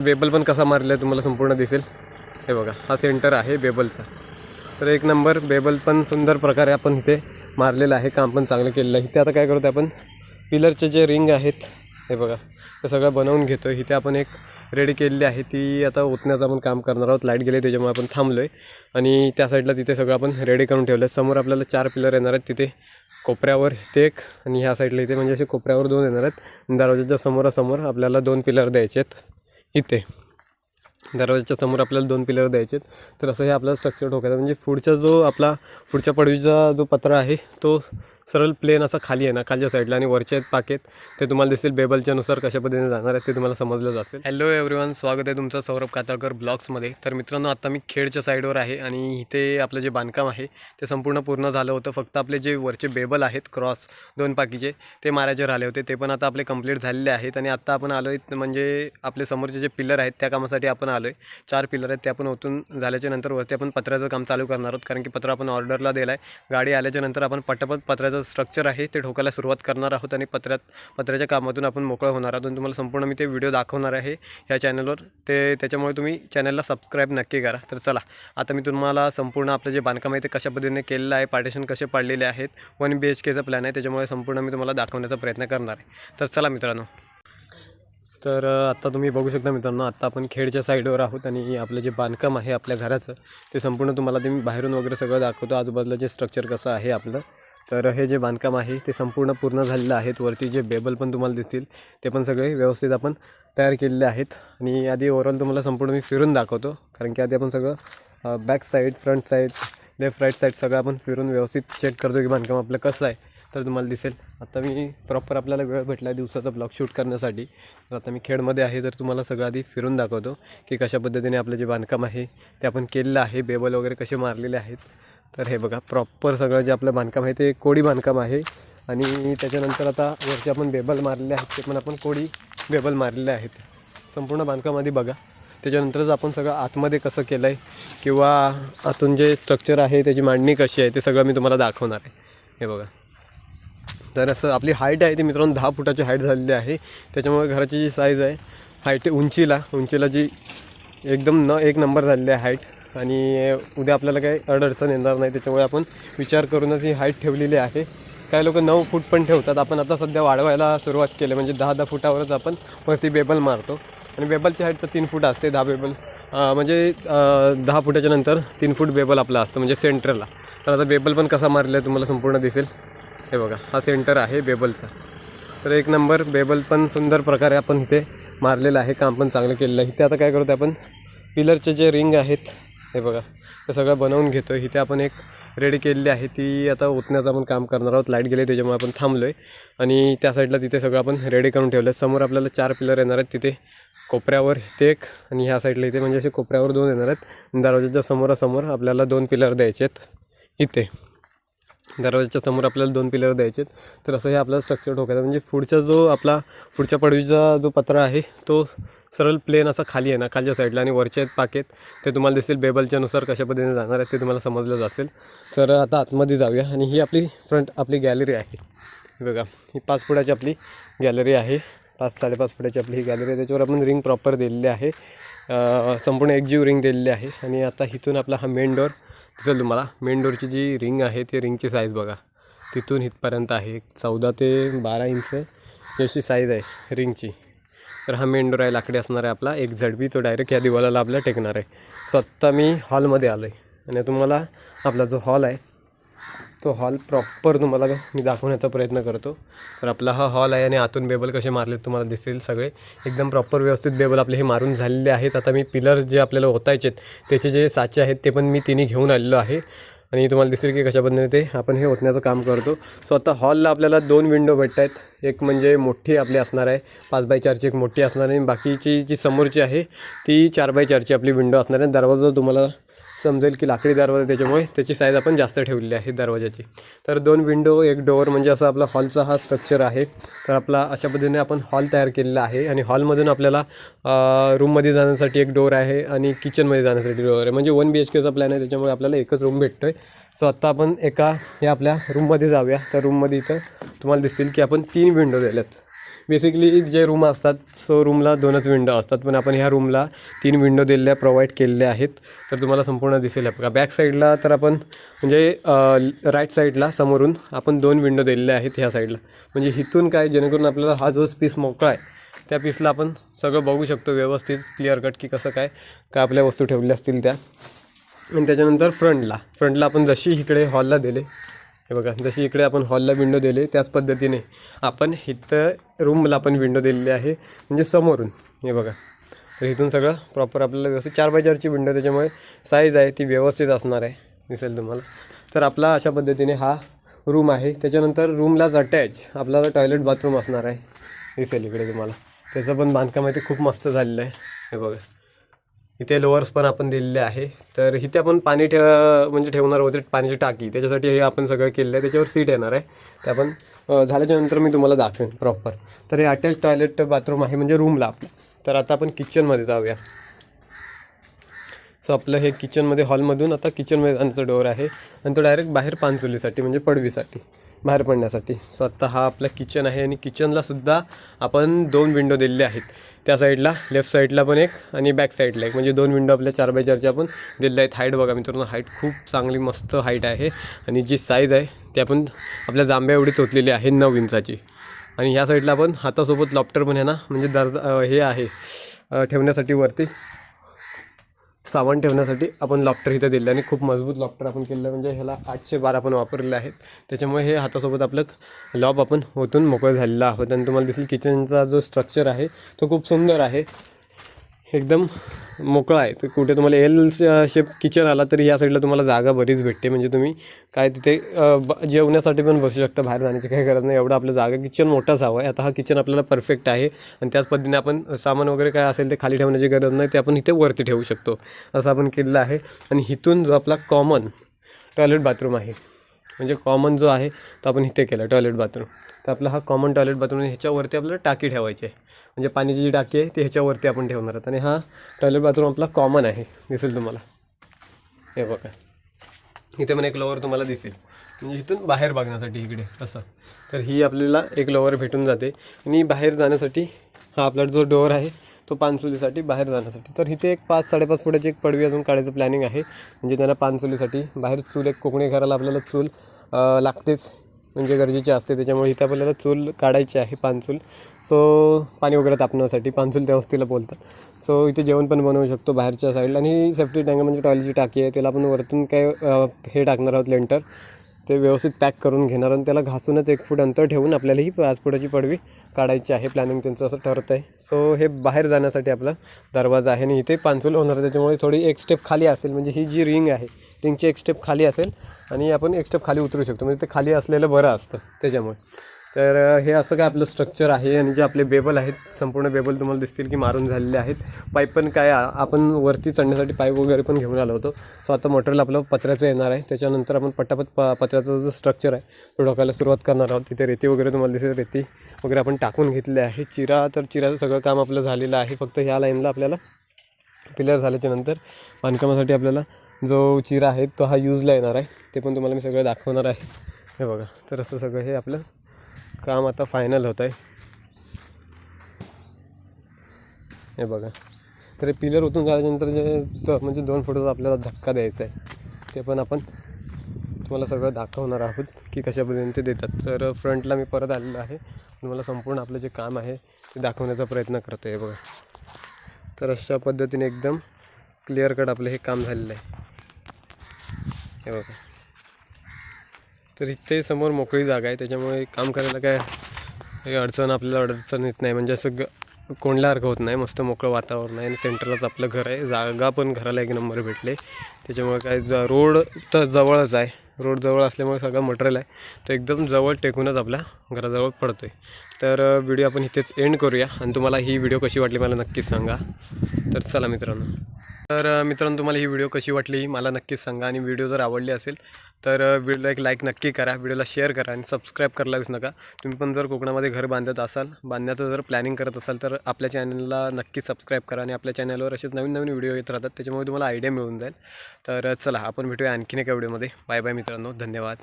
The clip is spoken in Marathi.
बेबल पण कसा मारला आहे तुम्हाला संपूर्ण दिसेल. हे बघा हा सेंटर आहे बेबलचा. तर एक नंबर बेबल पण सुंदर प्रकारे आपण इथे मारलेलं आहे. काम पण चांगलं केलेलं आहे. इथे आता काय करतो आपण? पिलरचे जे रिंग आहेत हे बघा ते सगळं बनवून घेतो आहे इथे आपण एक रेडी केलेली आहे. ती आता ओतण्याचं आपण काम करणार आहोत. लाइट गेली त्याच्यामुळे आपण थांबलो आहे आणि त्या साईडला तिथे सगळं आपण रेडी करून ठेवलं आहे समोर आपल्याला चार पिलर येणार आहेत तिथे. कोपऱ्यावर इथे एक आणि ह्या साईडला इथे म्हणजे असे कोपऱ्यावर दोन येणार आहेत. दरवाजाच्या समोरासमोर आपल्याला दोन पिलर द्यायचे आहेत. इथे. दरवाजाच्या समोर आपल्याला दोन पिलर द्यायचे आहेत तर असं हे आपला स्ट्रक्चर ठोकायचं म्हणजे पुढचा जो आपला पुढच्या पडवीचा जो पत्रा आहे तो सरळ प्लेन असा खाली आहे ना खालच्या साईडला आणि वरचे आहेत पाकेत ते तुम्हाला दिसेल बेबलच्या नुसार कशा पद्धतीने जाणार आहेत ते तुम्हाला समजलं जातील हॅलो एव्हरीवन स्वागत आहे तुमचं सौरभ कातळकर ब्लॉग्समध्ये. तर मित्रांनो आता मी खेडच्या साईडवर आहे आणि इथे आपलं जे बांधकाम आहे ते संपूर्ण पूर्ण झालं होतं. फक्त आपले जे वरचे बेबल आहेत क्रॉस दोन पाकीचे ते मारायचे राहिले होते. ते पण आता आपले कंप्लीट झालेले आहेत आणि आता आपण आलो आहे म्हणजे आपले समोरचे जे पिलर आहेत त्या कामासाठी आपण आलो आहे चार पिलर आहेत ते आपण ओतून झाल्याच्यानंतर वरती आपण पत्र्याचं काम चालू करणार आहोत. कारण की पत्र आपण ऑर्डरला दिला आहे गाडी आल्याच्यानंतर आपण पटापट पत्र्याचं स्ट्रक्चर आहे ते ठोकायला सुरुवात करणार आहोत आणि पत्र्यात पत्र्याच्या कामातून आपण मोकळं होणार आहोत. आणि तुम्हाला संपूर्ण मी ते व्हिडिओ दाखवणार आहे ह्या चॅनलवर ते त्याच्यामुळे तुम्ही चॅनलला सबस्क्राईब नक्की करा. तर चला आता मी तुम्हाला संपूर्ण आपलं जे बांधकाम आहे ते कशा पद्धतीने केलेलं आहे पार्टेशन कसे पाडलेले आहेत वन बी एच केचा प्लॅन आहे त्याच्यामुळे संपूर्ण मी तुम्हाला दाखवण्याचा प्रयत्न करणार आहे. तर चला मित्रांनो. तर आत्ता तुम्ही बघू शकता मित्रांनो आत्ता आपण खेडच्या साईडवर आहोत आणि आपलं जे बांधकाम आहे आपल्या घराचं ते संपूर्ण तुम्हाला ते मी बाहेरून वगैरे सगळं दाखवतो. आजूबाजूला जे स्ट्रक्चर कसं आहे आपलं तर हे जे बांधकाम आहे ते संपूर्ण पूर्ण झालेलं आहेत वरती जे बेबल पण तुम्हाला दिसतील ते पण सगळे व्यवस्थित आपण तयार केलेले आहेत. आणि आधी ओव्हरऑल तुम्हाला संपूर्ण मी फिरून दाखवतो कारण की आधी आपण सगळं back side front side left right side सगळं आपण फिरून व्यवस्थित चेक करतो की बांधकाम आपलं कसं आहे. तर तुम्हाला दिसेल. आता मी प्रॉपर आपल्याला वेळ भेटला दिवसाचा ब्लॉग शूट करण्यासाठी. तर आता मी खेडमध्ये आहे तर तुम्हाला सगळं आधी फिरून दाखवतो की कशा पद्धतीने आपलं जे बांधकाम आहे ते आपण केलेलं आहे. बेबल वगैरे कसे मारलेले आहेत. तर हे बघा प्रॉपर सगळं जे आपलं बांधकाम आहे ते कोडी बांधकाम आहे. आणि त्याच्यानंतर आता वरचे आपण बेबल मारलेले आहेत ते पण आपण कोडी बेबल मारलेले आहेत. संपूर्ण बांधकाम आधी बघा. त्याच्यानंतरच आपण सगळं आतमध्ये कसं केलं आहे किंवा आतून जे स्ट्रक्चर आहे त्याची मांडणी कशी आहे ते सगळं मी तुम्हाला दाखवणार आहे. हे बघा. तर असं आपली हाईट आहे ती मित्रांनो दहा फुटाची हाईट झालेली आहे. त्याच्यामुळे घराची जी साईज आहे हाईट उंचीला उंचीला जी एकदम न एक नंबर झालेली आहे हाईट आणि उद्या आपल्याला काही अडचण येणार नाही त्याच्यामुळे आपण विचार करूनच ही हाईट ठेवलेली आहे. काही लोक नऊ फूट पण ठेवतात. आपण आता सध्या वाढवायला सुरुवात केली म्हणजे दहा दहा फुटावरच आपण वरती बेबल मारतो. आणि बेबलची हाईट तर तीन फूट असते दहा बेबल. म्हणजे दहा फुटाच्या नंतर तीन फूट बेबल आपला असतं म्हणजे सेंटरला तर आता बेबल पण कसा मारला आहे तुम्हाला संपूर्ण दिसेल. हे बघा हा सेंटर आहे बेबलचा. तर एक नंबर बेबल पण सुंदर प्रकारे आपण इथे मारलेलं आहे. काम पण चांगलं केलेलं आहे. इथे आता काय करतो आपण? पिलरचे जे रिंग आहेत हे बघा ते सगळं बनवून घेतो इथे आपण एक रेडी केलेली आहे. ती आता ओतण्याचं आपण काम करणार आहोत. लाइट गेली त्याच्यामुळे आपण थांबलो आहे आणि त्या साईडला तिथे सगळं आपण रेडी करून ठेवलं आहे समोर आपल्याला चार पिलर येणार आहेत तिथे. कोपऱ्यावर इथे एक आणि ह्या साईडला इथे. म्हणजे असे कोपऱ्यावर दोन येणार आहेत. दरवाजाच्या समोरासमोर आपल्याला दोन पिलर द्यायचे आहेत इथे. दरवाजाच्या समोर आपल्याला दोन पिलर द्यायचे आहेत तर असं हे आपला स्ट्रक्चर ठोकायचं. म्हणजे पुढचा जो आपला पुढच्या पडवीचा जो पत्रा आहे तो सरळ प्लेन असा खाली आहे ना खालच्या साईडला आणि वरचे आहेत पाकेत. ते तुम्हाला दिसेल बेबलच्यानुसार कशा पद्धतीने जाणार आहेत ते तुम्हाला समजलं असेल तर आता आतमध्ये जाऊया आणि ही आपली फ्रंट आपली गॅलरी आहे. बघा ही पाच फुटाची आपली गॅलरी आहे. पाच साडेपाच फुटाची आपली ही गॅलरी आहे. त्याच्यावर आपण रिंग प्रॉपर दिलेली आहे. संपूर्ण एकजीव रिंग दिलेली आहे. आणि आता इथून आपला हा मेन डोर दिसेल तुम्हाला मेन डोरची जी रिंग आहे ती रिंगची साईज बघा. तिथून इथपर्यंत आहे. चौदा ते बारा इंच अशी साईज आहे रिंगची तर हा मेन डोर आहे लाकडी असणार आहे आपला. एक झडबी तो डायरेक्ट या दिवाला आपला टेकणार आहे. सो आत्ता मी हॉलमध्ये आलो आहे आणि तुम्हाला आपला जो हॉल आहे तो हॉल प्रॉपर तुम्हाला मी दाखवण्याचा प्रयत्न करतो. तर आपला हा हॉल आहे आणि आतून बेबल कसे मारले तुम्हाला दिसेल सगळे. एकदम प्रॉपर व्यवस्थित बेबल आपले हे मारून झालेले आहेत. आता मी पिलर जे आपल्याला होतायचे त्याचे जे साचे आहेत ते पण मी तिन्ही घेऊन आलेलो आहे. आणि तुम्हाला दिसेल की कशा पद्धतीने ते आपण हे ओतण्याचं काम करतो. सो आता हॉलला आपल्याला दोन विंडो भेटत आहेत एक म्हणजे मोठी आपली असणार आहे. पाच बाय चारची एक मोठी असणार आहे. आणि बाकीची जी समोरची आहे ती चार बाय चारची आपली विंडो असणार आहे. दरवाजा तुम्हाला समजेल की लाकडी दरवाजा त्याच्यामुळे त्याची साईज आपण जास्त ठेवलेली आहे दरवाजाची. तर दोन विंडो एक डोअर म्हणजे असं आपला हॉलचा हा स्ट्रक्चर आहे. तर आपला अशा पद्धतीने आपण हॉल तयार केलेला आहे आणि हॉलमधून आपल्याला रूममध्ये जाण्यासाठी एक डोअर आहे आणि किचनमध्ये जाण्यासाठी डोअर आहे. म्हणजे वन बी एच केचा प्लॅन आहे त्याच्यामुळे आपल्याला एकच रूम भेटतो आहे सो आत्ता आपण एका या आपल्या रूममध्ये जाऊया. तर रूममध्ये इथं तुम्हाला दिसतील की आपण तीन विंडो दिल्यात बेसिकली जे रूम असतात सो रूमला दोनच विंडो असतात. पण आपण ह्या रूमला तीन विंडो दिलेल्या प्रोव्हाइड केलेल्या आहेत. तर तुम्हाला संपूर्ण दिसेल हे बघा. बॅक साईडला तर आपण म्हणजे राईट साईडला समोरून आपण दोन विंडो दिलेल्या आहेत ह्या साईडला म्हणजे इथून काय जेणेकरून आपल्याला हा जो पीस मोकळा आहे त्या पीसला आपण सगळं बघू शकतो व्यवस्थित क्लिअर कट की कसं काय काय आपल्या वस्तू ठेवल्या असतील त्या. आणि त्याच्यानंतर फ्रंटला फ्रंटला आपण जशी इकडे हॉलला दिले हे बघा जशी इकडे आपण हॉलला विंडो दिले त्याच पद्धतीने आपण इथं रूमला आपण विंडो दिलेली आहे म्हणजे समोरून. हे बघा तर इथून सगळं प्रॉपर आपल्याला व्यवस्थित चार बाय चारची विंडो त्याच्यामुळे साईज आहे ती व्यवस्थित असणार आहे दिसेल तुम्हाला. तर आपला अशा पद्धतीने हा रूम आहे. त्याच्यानंतर रूमलाच अटॅच आपल्याला टॉयलेट बाथरूम असणार आहे दिसेल इकडे तुम्हाला. त्याचं पण बांधकाम आहे ते खूप मस्त झालेलं आहे. हे बघा. इथे लोअर्स पण आपण दिलेले आहे. तर इथे आपण पाणी ठेव म्हणजे ठेवणार वगैरे पाण्याची टाकी. त्याच्यासाठी हे आपण सगळं केलेलं आहे. त्याच्यावर सीट येणार आहे. ते आपण झाल्याच्यानंतर मी तुम्हाला दाखवेन प्रॉपर तर हे अटॅच टॉयलेट बाथरूम आहे म्हणजे रूमला आपलं. तर आता आपण किचनमध्ये जाऊया. सो आपलं हे किचनमध्ये हॉलमधून आता किचनमध्ये जाण्याचा डोअर आहे. आणि तो डायरेक्ट बाहेर पानचुलीसाठी म्हणजे पडवीसाठी बाहेर पडण्यासाठी. सो आता हा आपला किचन आहे आणि किचनलासुद्धा आपण दोन विंडो दिलेले आहेत. त्या साईडला लेफ्ट साईडला पण एक आणि बॅक साईडला एक. म्हणजे दोन विंडो आपल्या चार बाय चारच्या आपण दिलेल्या आहेत. हाईट बघा मित्रांनो हाईट खूप चांगली मस्त हाईट आहे. आणि जी साईज आहे ती आपण आपल्या जांभ्या एवढी चोचलेली आहे नऊ इंचाची. आणि ह्या साईडला आपण हातासोबत लॉप्टर पण आहे ना म्हणजे दर्जा हे आहे ठेवण्यासाठी वरती. सामान ठेवण्यासाठी आपण लॉक्टर इथं दिलं आणि खूप मजबूत लॉक्टर आपण केलेलं म्हणजे ह्याला आठशे बारा आपण वापरलेले आहेत. त्याच्यामुळे हे हातासोबत आपलं लॉब आपण होतून मोकळं झालेलं आहोत. आणि तुम्हाला दिसेल किचनचा जो स्ट्रक्चर आहे तो खूप सुंदर आहे. एकदम मोकळा आहे. तर कुठे तुम्हाला एल शेप किचन आला तरी या साईडला तुम्हाला जागा बरीच भेटते. म्हणजे तुम्ही काय तिथे ब- जेवण्यासाठी पण बसू शकता. बाहेर जाण्याची काही गरज नाही. एवढं आपलं जागा किचन मोठाच हवं आहे. आता हा किचन आपल्याला परफेक्ट आहे. आणि त्याच पद्धतीने आपण सामान वगैरे काय असेल ते खाली ठेवण्याची गरज नाही. ते आपण इथे वरती ठेवू शकतो. असं आपण केलेलं आहे. आणि इथून जो आपला कॉमन टॉयलेट बाथरूम आहे. म्हणजे कॉमन जो आहे तो आपण इथे केला टॉयलेट बाथरूम तर आपला हा कॉमन टॉयलेट बाथरूम ह्याच्यावरती आपल्याला टाकी ठेवायची आहे. म्हणजे पाण्याची जी टाकी आहे ती ह्याच्यावरती आपण ठेवणार आहोत. आणि हा टॉयलेट बाथरूम आपला कॉमन आहे दिसेल तुम्हाला. हे बघा. इथे पण एक लोअर तुम्हाला दिसेल. म्हणजे इथून बाहेर बघण्यासाठी इकडे असं. तर ही आपल्याला एक लोअर भेटून जाते. आणि बाहेर जाण्यासाठी हा आपला जो डोअर आहे तो पानचुलीसाठी बाहेर जाण्यासाठी. तर इथे एक पाच साडेपाच फुटाची एक पडवी अजून काढायचं प्लॅनिंग आहे. म्हणजे त्यांना पानचुलीसाठी बाहेर चूल एक कोकणी घराला आपल्याला चूल लागतेच. म्हणजे गरजेची असते त्याच्यामुळे इथे आपल्याला चूल काढायची आहे पानचूल. सो पाणी वगैरे तापण्यासाठी पानचूल त्या वस्तीला बोलतात. सो इथे जेवण पण बनवू शकतो बाहेरच्या साईडला आणि सेफ्टी टँक म्हणजे टॉयलेटची टाकी आहे त्याला आपण वरतून काय हे टाकणार आहोत लेंटर ते व्यवस्थित पॅक करून घेणार आणि त्याला घासूनच एक फूट अंतर ठेवून आपल्याला ही पाच फुटाची पडवी काढायची आहे. प्लॅनिंग त्यांचं असं ठरत आहे सो हे बाहेर जाण्यासाठी आपला दरवाजा आहे आणि इथे पानचूल होणार आहे. त्याच्यामुळे थोडी एक स्टेप खाली असेल म्हणजे ही जी रिंग आहे रिंगची एक स्टेप खाली असेल आणि आपण एक स्टेप खाली उतरू शकतो. म्हणजे ते खाली असलेलं बरं असतं त्याच्यामुळे. तर हे असं काय आपलं स्ट्रक्चर आहे आणि जे आपले बेबल आहेत संपूर्ण बेबल तुम्हाला दिसतील की मारून झालेले आहेत. पाईप पण काय आपण वरती चढण्यासाठी पाईप वगैरे पण घेऊन आलो होतो. सो आता मटेरियल आपलं पत्र्याचं येणार आहे. त्याच्यानंतर आपण पटापट प पत्र्याचं जो स्ट्रक्चर आहे तो ढोकायला सुरुवात करणार आहोत. तिथे रेती वगैरे तुम्हाला दिसेल. रेती वगैरे आपण टाकून घेतले आहे. चिरा तर चिराचं सगळं काम आपलं झालेलं आहे. फक्त ह्या लाईनला आपल्याला पिलर झाल्याच्यानंतर बांधकामासाठी आपल्याला जो चिरा आहे तो हा यूजला येणार आहे. ते पण तुम्हाला मी सगळं दाखवणार आहे. हे बघा तर असं सगळं हे आपलं काम आता फायनल होत आहे. हे बघा तर हे पिलर उतून झाल्यानंतर जे म्हणजे दोन फुटाचा आपल्याला धक्का द्यायचा आहे. ते पण आपण तुम्हाला सगळं दाखवणार आहोत की कशा पद्धतीने ते देतात. तर फ्रंटला मी परत आलेलो आहे. तुम्हाला संपूर्ण आपलं जे काम आहे ते दाखवण्याचा प्रयत्न करतो आहे बघा तर अशा पद्धतीने एकदम क्लिअर कट आपलं हे काम झालेलं आहे. हे बघा. तर इथे समोर मोकळी जागा आहे त्याच्यामुळे काम करायला काय काही अडचण आपल्याला अडचण येत नाही. म्हणजे असं ग कोंडल्यासारखं होत नाही मस्त मोकळं वातावरण आहे आणि सेंटरलाच आपलं घर आहे. जागा पण घराला एक नंबर भेटले. त्याच्यामुळे काय ज रोड तर जवळच आहे. रोड जवळ असल्यामुळे सगळं मटेरियल आहे. तर एकदम जवळ टेकूनच आपल्या घराजवळ पडतो आहे तर व्हिडिओ आपण इथेच एंड करूया आणि तुम्हाला ही व्हिडिओ कशी वाटली मला नक्कीच सांगा. तर चला मित्रांनो. तर मित्रांनो तुम्हाला ही व्हिडिओ कशी वाटली मला नक्कीच सांगा आणि व्हिडिओ जर आवडली असेल तर व्हिडिओला एक लाईक नक्की करा व्हिडिओला शेअर करा आणि सबस्क्राईब करायला विसरू नका. तुम्ही पण जर कोकणामध्ये घर बांधत असाल बांधण्याचं जर प्लॅनिंग करत असाल तर आपल्या चॅनलला नक्की सबस्क्राईब करा आणि आपल्या चॅनलवर असेच नवीन नवीन व्हिडिओ येत राहतात त्याच्यामुळे तुम्हाला आयडिया मिळून जाईल. तर चला आपण भेटूया आणखीन एका व्हिडिओमध्ये बाय बाय मित्रांनो धन्यवाद.